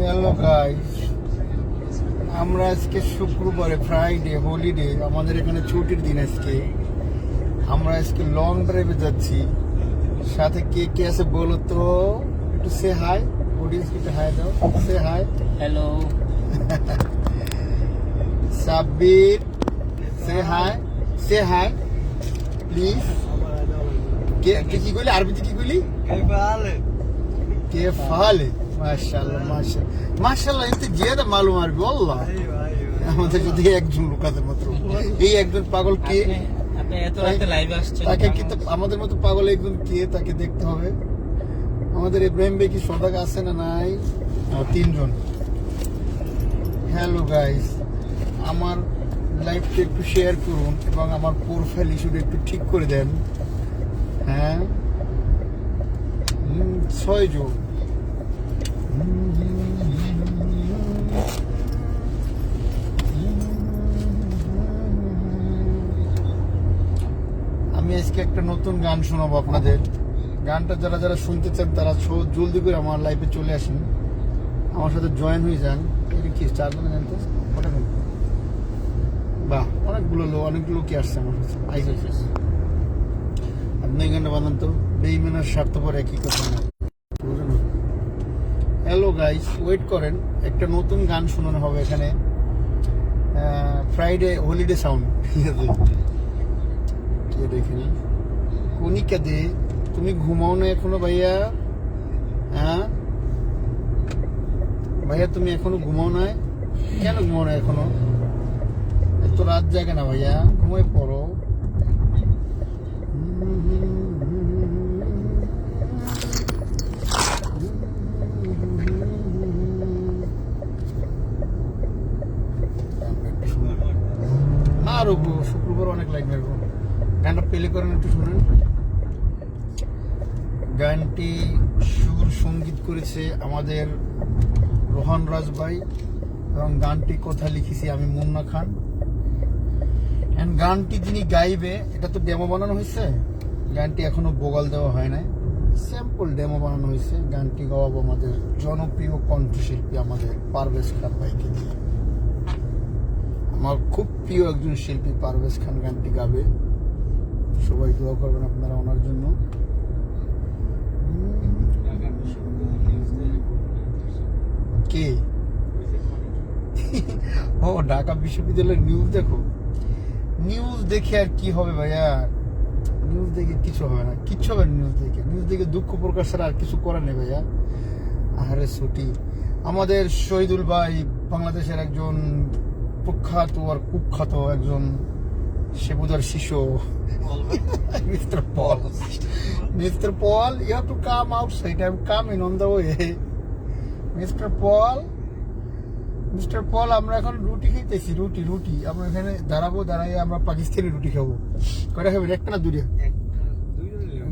Hello guys আমরা আজকে শুক্রবারে ফ্রাইডে হোলিডে আমাদের এখানে ছুটির দিন আজকে। আমরা আজকে লং ড্রাইভে যাচ্ছি। সাথে কে কে আছে বলো তো? একটু সে হাই অডিয়েন্স একটু হাই দাও say hi hello Sabbir say hi say hi please কে কি বলি আরবিতে কি বলি কে ফালে? কে ফালে? Maşallah maşallah. Maşallah işte যে de malum var valla. আমাদের যদি একজন লোকাদের মাত্র। এই একজন পাগল কে? তাকে কিন্তু আমাদের মতো পাগল একজন কে তাকে দেখতে হবে? আমাদের ইব্রাহিম ভাই কি সদাগ আছে না নাই? তিনজন। হ্যালো গাইস আমার লাইফটা একটু শেয়ার করুন এবং আমার প্রোফাইল ইস্যুটা একটু ঠিক করে দেন। হ্যাঁ? ছয়জন আমি আজকে একটা নতুন গান শোনাবো আপনাদের। গানটা যারা যারা শুনতে চান, তারা জলদি করে আমার লাইফে চলে আসেন। আমার সাথে জয়েন হয়ে যান। এটা কি চার মানে জানতো? ওটা বাহ, অনেকগুলো লোক অনেকগুলো কি আসছে আমার কাছে আইসে আপনি এই গানটা বানান তো। বেইমানের স্বার্থপর একই কথা না। গাইস ওয়েট করেন, একটা নতুন গান শোনানো হবে এখানে। ফ্রাইডে হলিডে সাউন্ড ঠিক আছে কে দেখিনি কনিকা দে? তুমি ঘুমাও না এখনও ভাইয়া? হ্যাঁ? ভাইয়া, তুমি এখনও ঘুমাও না? কেন ঘুমাও না এখনও? এত রাত জাগে না ভাইয়া ঘুমাই পড়ো। আরও শুক্রবার অনেক লাইক মারবো গানটা প্লে করেন একটু শুনেন। গানটি সুর সংগীত করেছে আমাদের রোহন রাজ ভাই। এবং গানটি কথা লিখেছি আমি মুন্না খান। এন্ড গানটি যিনি গাইবে, এটা তো ডেমো বানানো হয়েছে। গানটি এখনও বোগাল দেওয়া হয় নাই। স্যাম্পল ডেমো বানানো হয়েছে। গানটি গাওয়াবো আমাদের জনপ্রিয় কণ্ঠশিল্পী আমাদের পারভেজ খান ভাইকে দিয়ে আমার খুব প্রিয় একজন শিল্পী, পারভেজ খান গানটি গাবে। সবাই দোয়া করবেন আপনারা ওনার জন্য। কে? ও, ঢাকা বিশ্ববিদ্যালয়ের নিউজ দেখো। নিউজ দেখে আর কি হবে ভাইয়া? নিউজ দেখে কিছু হবে না কিচ্ছু হবে নিউজ দেখে। নিউজ দেখে দুঃখ প্রকাশ ছাড়া আর কিছু করার নেই ভাইয়া। আহারে ছুটি। আমাদের শহীদুল ভাই বাংলাদেশের একজন প্রখ্যাত আর কুখ্যাত একজন সেবুদার শিশু। Mister Paul. Mister Paul you have to come outside I am coming on the way mister Paul mister Paul, আমরা এখন রুটি খাইতেছি, রুটি রুটি। আমরা এখানে দাঁড়াবো দাঁড়াই আমরা পাকিস্তানি রুটি খাব। কয়টা খাবেন একটা না দুইটা?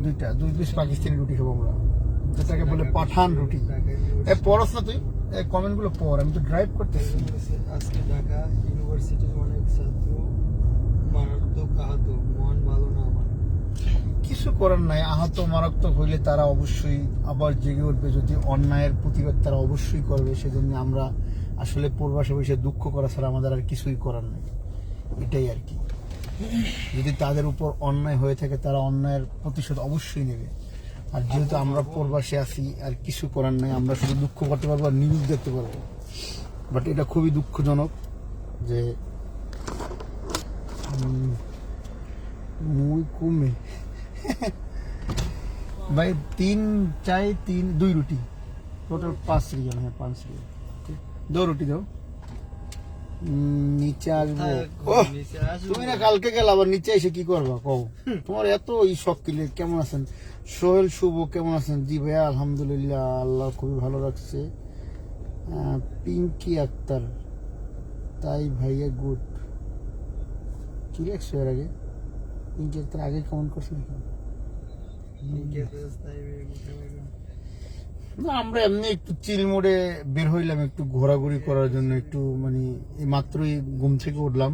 দুইটা, দুই পিস পাকিস্তানি রুটি খাব আমরা। যেটাকে বলে পাঠান রুটি। এ পড়স না তুই? এই কমেন্টগুলো পড় আমি তো ড্রাইভ করতেছি। আজকে ঢাকা ইউনিভার্সিটির অনেক ছাত্র মারাত্মক আহত মন ভালো না আমার। কিছু করার নাই আহত মারাত্মক হইলে তারা অবশ্যই আবার জেগে উঠবে যদি অন্যায়ের প্রতিবাদ তারা অবশ্যই করবে সেজন্য আমরা আসলে পূর্বাসে বসে দুঃখ করা ছাড়া আমাদের আর কিছুই করার নেই। এটাই আর কি। যদি তাদের উপর অন্যায় হয়ে থাকে তারা অন্যায়ের প্রতিশোধ অবশ্যই নেবে। আর যেহেতু আমরা পূর্বাসে আছি, আর কিছু করার নাই, আমরা শুধু দুঃখ করতে পারব আর নিউজ দেখতে পারব। বাট এটা খুবই দুঃখজনক যে মুই কমে। ভাই, তিন চাই, তিন, দুই রুটি। টোটাল পাঁচ রিয়াল হ্যাঁ পাঁচ রিয়াল দু রুটি দাও। নিচে আসব। তুমি না কালকে গেলে আবার নিচে এসে কি করবা? কও। তোমার এত ই শখ কিলে কেমন আছেন? সোহেল শুভ কেমন আছেন? জি ভাইয়া আলহামদুলিল্লাহ আল্লাহ খুবই ভালো রাখছে। পিঙ্কি আক্তার। তাই ভাইয়া গুড। কি লেখছো এর আগে? পিঙ্কি আক্তার আগে কমেন্ট করছে নাকি? না আমরা এমনি একটু চিল মোড়ে বের হইলাম একটু ঘোরাঘুরি করার জন্য একটু মানে মাত্রই ঘুম থেকে উঠলাম।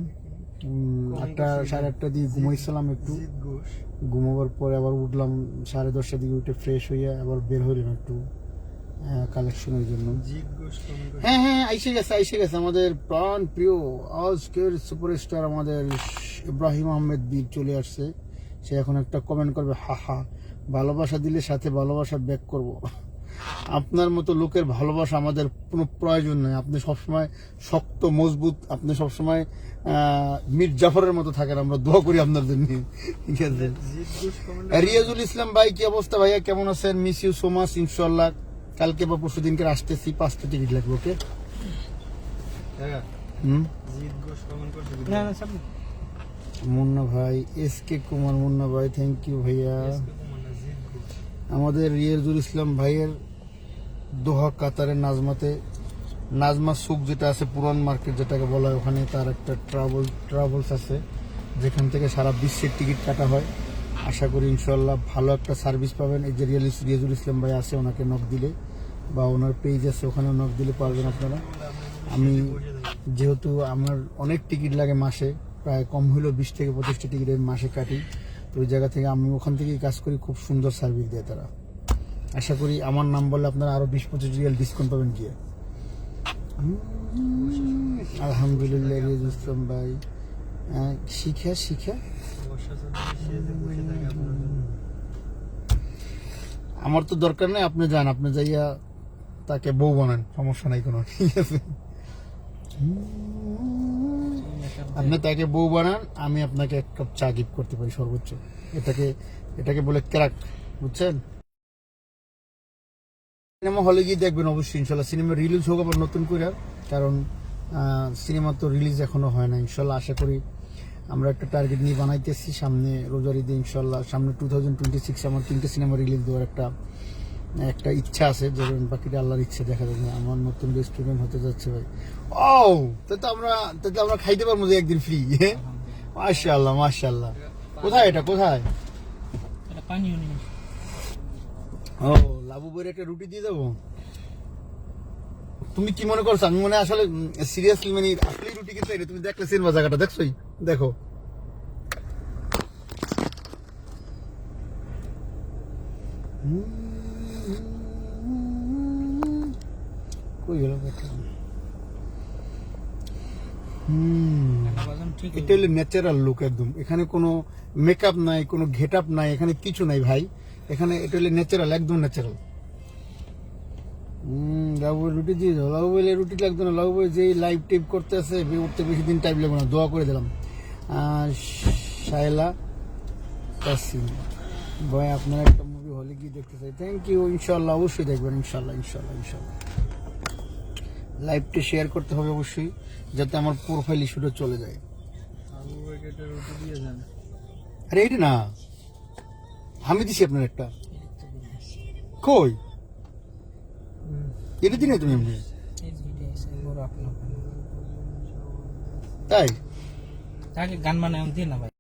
আটটা সাড়ে আটটা দিয়ে ঘুমাইছিলাম একটু। ঘুমাবার পরে আবার উঠলাম সাড়ে দশটার দিকে উঠে ফ্রেশ হইয়া আবার বের হইলাম একটু কালেকশনের জন্য। হ্যাঁ হ্যাঁ আইসে গেছে আইসে গেছে। আমাদের প্রাণ প্রিয় আজকের সুপারস্টার আমাদের ইব্রাহিম আহমেদ বীর চলে আসছে। সে এখন একটা কমেন্ট করবে হা হা ভালোবাসা দিলে সাথে ভালোবাসা ব্যাক করব। আপনার মতো লোকের ভালোবাসা আমাদের কোনো প্রয়োজন নেই। আপনি সবসময় শক্ত মজবুত আপনি সবসময় মীর জাফরের মতো থাকেন। আমরা দোয়া করি আপনার জন্য ঠিক আছে? রিয়াজুল ইসলাম ভাই কি অবস্থা ভাইয়া? কেমন আছেন? মিস ইউ সো মাচ ইনশাল্লাহ কালকে বা পরশু দিনকে আসতেছি পাঁচটা টিকিট লাগবে ওকে হ্যাঁ। সব মুন্না ভাই এস কে কুমার মুন্না ভাই থ্যাংক ইউ ভাইয়া। আমাদের রিয়াজুল ইসলাম ভাইয়ের দোহা কাতারের নাজমাতে, নাজমা সুক যেটা আছে পুরান মার্কেট যেটাকে বলা হয়, ওখানে তার একটা ট্রাভেল ট্রাভেলস আছে, যেখান থেকে সারা বিশ্বের টিকিট কাটা হয়। আশা করি ইনশাল্লাহ ভালো একটা সার্ভিস পাবেন। এই যে রিয়াল রিয়াজুল ইসলাম ভাই আছে, ওনাকে নক দিলে বা ওনার পেজ আছে ওখানে নক দিলে পারবেন আপনারা। আমি যেহেতু আমার অনেক টিকিট লাগে মাসে, প্রায় কম হলেও বিশ থেকে পঁচিশটা টিকিট আমি মাসে কাটি। তো ওই জায়গা থেকে আমি ওখান থেকেই কাজ করি, খুব সুন্দর সার্ভিস দেয় তারা। আশা করি আমার নাম বললে আপনারা আরও বিশ পঁচিশ রিয়াল ডিসকাউন্ট পাবেন গিয়ে। আলহামদুলিল্লাহ ভাই। শিখা শিখা। আমার তো দরকার নেই, আপনি যান, আপনি যাইয়া তাকে বউ বানান, সমস্যা নাই কোনো। আপনি তাকে বউ বানান, আমি আপনাকে এক কাপ চা গিফট করতে পারি সর্বোচ্চ। এটাকে এটাকে বলে ক্র্যাক বুঝছেন? সিনেমা হলে গিয়ে দেখবেন অবশ্যই ইনশাল্লাহ। সিনেমা রিলিজ হোক আবার নতুন করে কারণ সিনেমা তো রিলিজ এখনও হয় না ইনশাল্লাহ আশা করি আমরা একটা টার্গেট নিয়ে বানাইতেছি। সামনে রোজার ঈদে ইনশাল্লাহ সামনে টু থাউজেন্ড টোয়েন্টি সিক্স আমার তিনটে সিনেমা রিলিজ দেওয়ার একটা একটা ইচ্ছা আছে। যেমন বাকিটা আল্লাহর ইচ্ছা দেখা যাবে আমার নতুন রেস্টুরেন্ট হতে যাচ্ছে ভাই। ও তাই তো আমরা তাই তো আমরা খাইতে পারব যে একদিন ফ্রি মাশাআল্লাহ মাশাআল্লাহ। কোথায় এটা? কোথায়? ও লাবু বইয়ের একটা রুটি দিয়ে দেবো। তুমি কি মনে করছ? আমি মনে আসলে সিরিয়াসলি মানে আসলে রুটি খেতে চাই তুমি দেখলে সিনেমা জায়গাটা দেখছোই? দেখো। কই গেল হুম। ঠিক এটা হলো ন্যাচারাল লুক একদম। এখানে কোনো মেকআপ নাই কোনো ঘেট আপ নাই এখানে কিছু নাই ভাই। এখানে এটা হলে ন্যাচারাল একদম ন্যাচারাল হম লাউ রুটি দিয়ে দাও লাউ বলে রুটি লাগতো না। লাউ বলে যে লাইভ টিপ করতে আছে উঠতে বেশি দিন টাইম লাগবে না দোয়া করে দিলাম। শায়লা কাসিম ভাই আপনার একটা মুভি হলে গিয়ে দেখতে চাই। থ্যাংক ইউ ইনশাল্লাহ অবশ্যই দেখবেন ইনশাল্লাহ ইনশাল্লাহ ইনশাল্লাহ। লাইভটা শেয়ার করতে হবে অবশ্যই যাতে আমার প্রোফাইল ইস্যুটা চলে যায়। আরে এইটা না। আমি দিছি আপনার একটা। কই? এটা দিনে তুমি এমনি। তাই? তাকে গান মানে দিই না ভাই।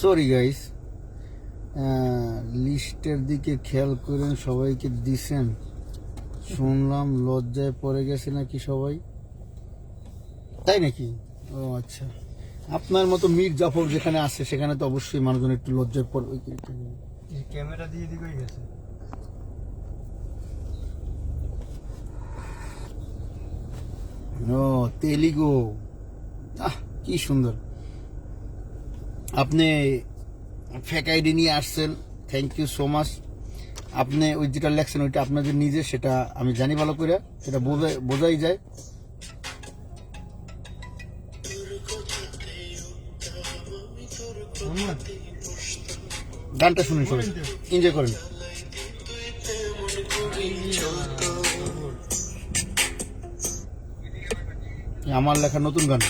সরি গাইস লিস্টের দিকে খেয়াল করেন সবাইকে দিছেন। শুনলাম লজ্জায় পড়ে গেছে নাকি সবাই? তাই নাকি? ও আচ্ছা। আপনার মতো মীর জাফর যেখানে আছে সেখানে তো অবশ্যই মানুষজন একটু লজ্জায় পড়বে কিন্তু ক্যামেরা দিয়ে দিকেই গেছে। তেলিগো। আহ কি সুন্দর। আপনি ফেক আইডি নিয়ে আসছেন থ্যাংক ইউ সো মাচ আপনি ওই যেটা লেখছেন ওইটা আপনাদের নিজে সেটা আমি জানি ভালো করে সেটা বোঝাই বোঝাই যায়। গানটা শুনুন সবাই। এনজয় করেন। আমার লেখা নতুন গান।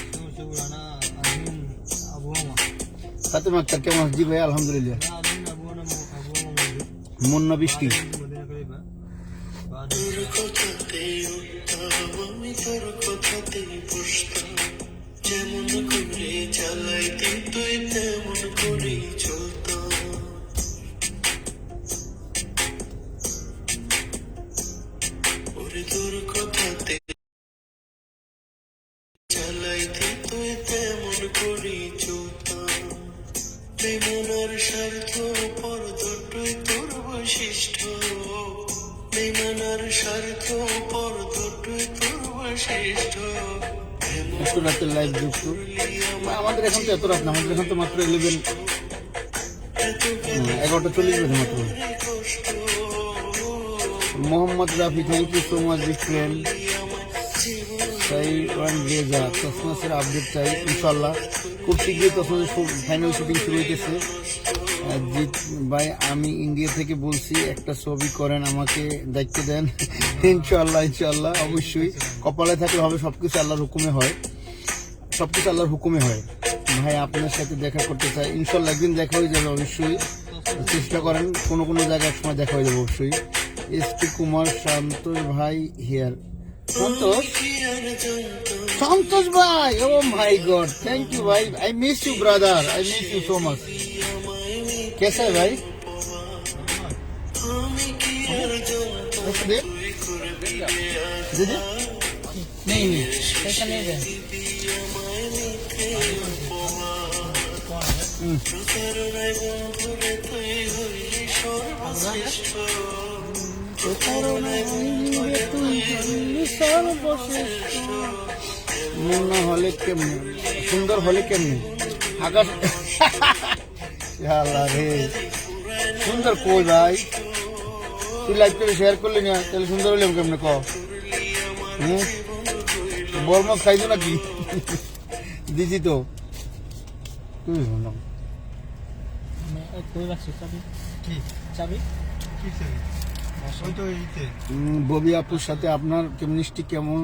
ফাতেমা আক্তার, কেমন? জি ভাই, আলহামদুলিল্লাহ। মুন্না বৃষ্টি। একটু রাতের লাইভ যুক্ত আমাদের এখন তো এত রাত না, আমাদের এখন তো মাত্র ইলেভেন এগারোটা চল্লিশ বাজে মাত্র। Mohammad Rafi thank you so much big friend সাই ওয়ান রেজা তসমাসের আপডেট চাই, ইনশাল্লাহ। খুব শীঘ্রই তসমাসের ফাইনাল শুটিং শুরু হইতেছে। ভাই, আমি ইন্ডিয়া থেকে বলছি, একটা ছবি করেন, আমাকে দায়িত্ব দেন। ইনশাল্লাহ ইনশাল্লাহ অবশ্যই। কপালে থাকলে হবে, সবকিছু আল্লাহর হুকুমে হয়। সবকিছু আল্লাহর হুকুমে হয়। ভাই, আপনার সাথে দেখা করতে চাই। ইনশাল্লাহ একদিন দেখা হয়ে যাবে, অবশ্যই। চেষ্টা করেন, কোনো কোনো জায়গায় সময় দেখা হয়ে যাবে, অবশ্যই। এস টি কুমার সন্তোষ ভাই হিয়ার সন্তোষ? সন্তোষ ভাই, oh my god thank you ভাই। I miss you brother I miss you so much कैसा है भाई আমি কি আর জানতাম कैसे दे তুই করবি दे दे नहीं नहीं पैसा नहीं दे আমায় মিথ্যে প্রতারণায় বন্ধুরে তুই হইলি সর্বশ্রেষ্ঠ মুন্না হলে কেমনে সুন্দর হলে কেমনে আকাশ সুন্দর কই ভাই? তুই লাইক করে শেয়ার করলি না তাহলে সুন্দর হইলাম কেমনে ক? হুম? বর্ম খাইছো নাকি? দিছি তো। তুই শুনলাম ববি আপুর সাথে আপনার কেমিস্ট্রি কেমন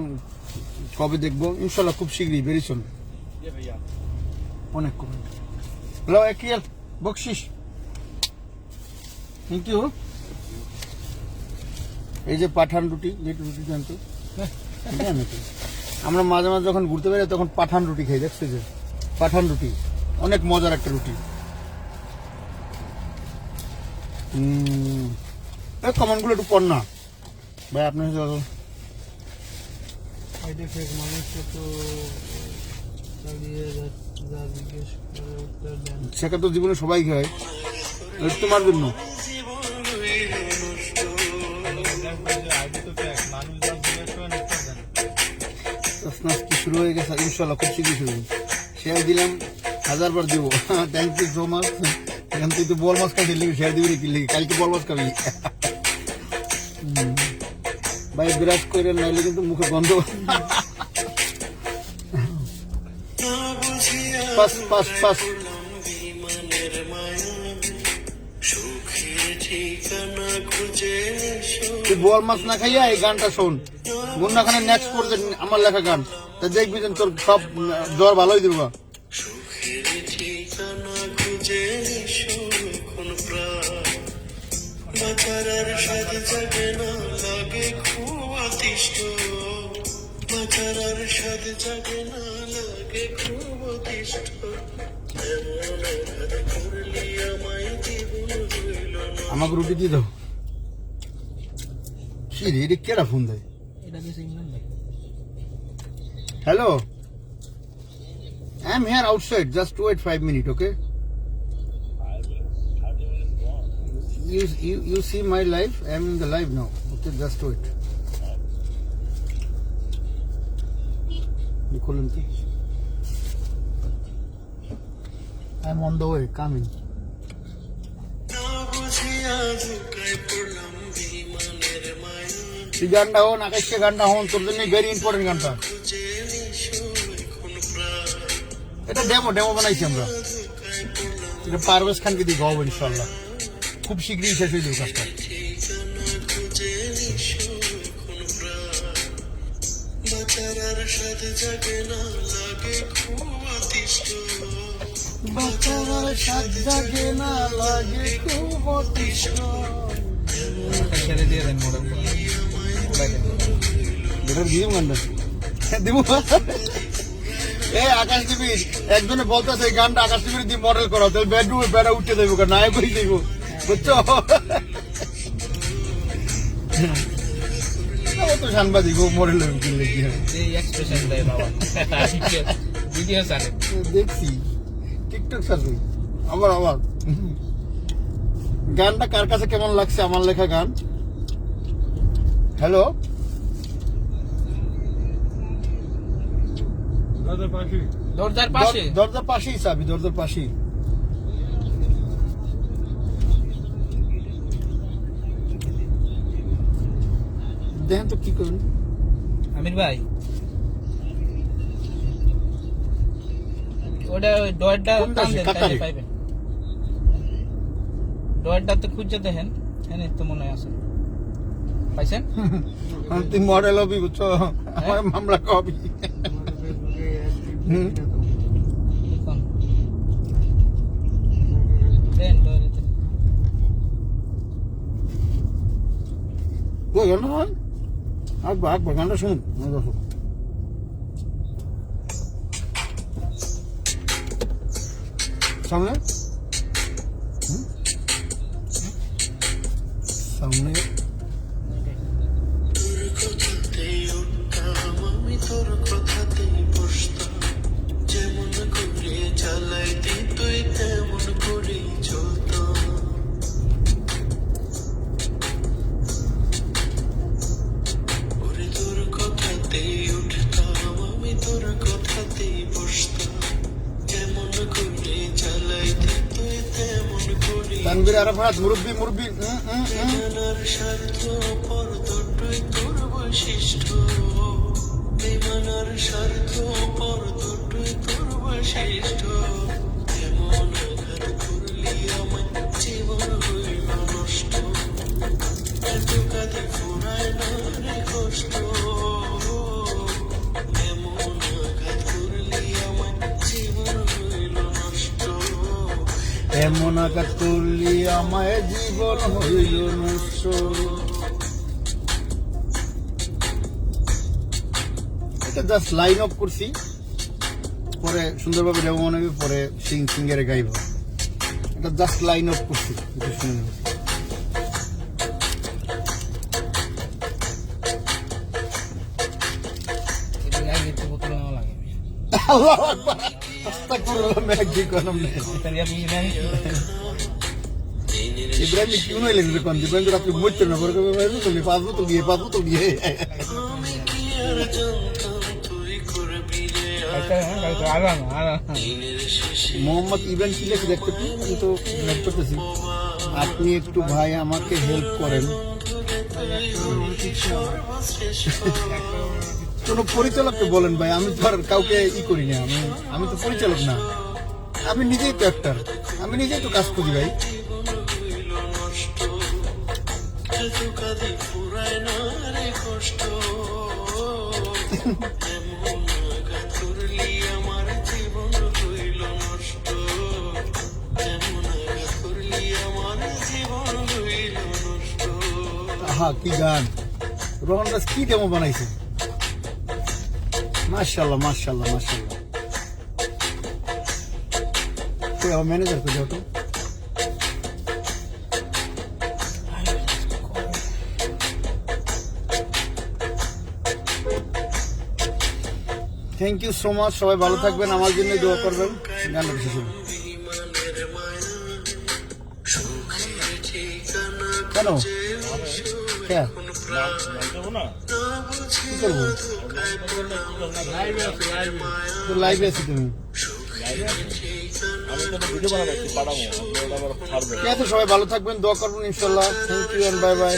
কবে দেখব? ইনশাল্লাহ খুব শীঘ্রই বেরিয়েছেন। অনেক কমেন্ট হ্যালো একিয়াল বকশিস। থ্যাংক ইউ এই যে পাঠান রুটি যে রুটি জানতো? আমরা মাঝে মাঝে যখন ঘুরতে বেরোই, তখন পাঠান রুটি খাই, দেখছ যে? পাঠান রুটি, অনেক মজার একটা রুটি। কমেন্টগুলো একটু পড় না। ভাই, আপনার সেটা তো জীবনে সবাই খায়। তোমার জন্য? কি শুরু হয়ে গেছে? ইনশাল্লাহ খুব শীঘ্রই শুরু শেয়ার দিলাম হাজার বার দিব। থ্যাংক ইউ সো মাচ এখন তুই তো বল মাছ খাইতে লিখি শেয়ার দিবি কি লিখি কালকে বল মাছ খাবি। ভাই, বিরাজ করে নাইলে কিন্তু মুখে গন্ধ। ঠিকানা খুঁজে এসো তুই বল মাছ না খাইয়া এই গানটা শোন। মুন্না খানে নেক্সট পড়ছে আমার লেখা গান। তা দেখবি তোর সব জ্বর ভালোই দিব বাঁচার আমাকে রুটি দিয়ে দাও কি রে এটা কেরা ফোন দেয় ভাই Hello. I'm here outside. Just wait five minutes, okay? You, you you see my live? I'm in the live now. Okay, just wait. You couldn't see? I'm on the way, coming. তুই গানটা হন আকাশকে গানটা হন তোর জন্য very important গানটা। এটা ডেমো ডেমো বানাইছি আমরা। এটা পারভেজ খানকে দিয়ে গাবো ইনশাল্লাহ খুব শীঘ্রই শেষ হয়ে যাবে কাজটা। আর স্বাদ জাগে না লাগে খুব অতিষ্ঠ। বাঁচার স্বাদ জাগে না লাগে খুব অতিষ্ঠ। ছেড়ে দিয়ে দেন মোড়ের এটা দিব গানটা দিব। এ আকাশ টিভির একজনে বলতেছে এই গানটা আকাশ টিভির দিয়ে মডেল করা তাহলে বেডরুমে বেড়া উঠে দেবো নায়ক হয়ে দেবো বুঝছ? তো সাংবাদিক ও মডেল কিনলে কি হয় দেখছি। টিকটক সার্চ আবার আবার গানটা কার কাছে কেমন লাগছে আমার লেখা গান? হ্যালো? দরজার পাশে? দরজার পাশেই চাবি দরজার পাশেই। দেখেন তো কি করুন। আমির ভাই ওটা ওই ডয়ারটা টান দেন কাতারে? পাইবেন ডয়ারটা তো খুঁজে দেখেন হ্যাঁ তো মনে হয় আছে পাইছেন তুই মডেল হবি বুঝছ আমার মামলা কবি হুম। ওই হয় আকবর আকবর গানটা শুনুন দর্শক। সামনে হুম? আরাফাত মুরব্বি মুরব্বি। বেমানার স্বার্থ পর দুটোই তোর বৈশিষ্ট্য এমন আঘাত করলি আমায় জীবন হইল নষ্ট এটা জাস্ট লাইন অফ করছি। পরে সুন্দরভাবে ডেমো মনে হবে পরে সিং সিঙ্গারে গাইব। এটা জাস্ট লাইন অফ করছি শুনে আল্লাহু আকবার। আস্তাগফিরুল্লাহ মেঘ কলম নেই তাহলে আপনি জানেন ইব্রাহিম কিউ নইলে কোন ইব্রাহিম রাত্রি মরতে না পরে কবে ভাই তুমি পাঁচ বোতল দিয়ে পাঁচ বোতল দিয়ে আমি কি আর জানতাম তুই করবি রে একটা হ্যাঁ কালকে আলাম আলাম দিনের শেষে মোহাম্মদ ইব্রাহিম কি লেখে দেখতে একটু? আমি তো নোট করতেছি আপনি একটু ভাই আমাকে হেল্প করেন কোন পরিচালককে বলেন ভাই, আমি তো কাউকে ই করি না, আমি আমি তো পরিচালক না। আমি নিজেই তো অ্যাক্টার আমি নিজেই তো কাজ করি ভাই। আহা, কি গান। রোহন দাস কি ডেমো বানাইছে? মার্শাল্লাহ মার্শাল্লাহ মার্শাল্লাহ তুই আমার ম্যানেজার করে দাও তো থ্যাংক ইউ সো মাচ সবাই ভালো থাকবেন আমার জন্য দোয়া করবেন গানটা শেষ হলো। বিমানের মায়া সুখের ঠিকানা কেন আছে সবাই ভালো থাকবেন দোয়া করবেন ইনশাল্লাহ। Thank you bye bye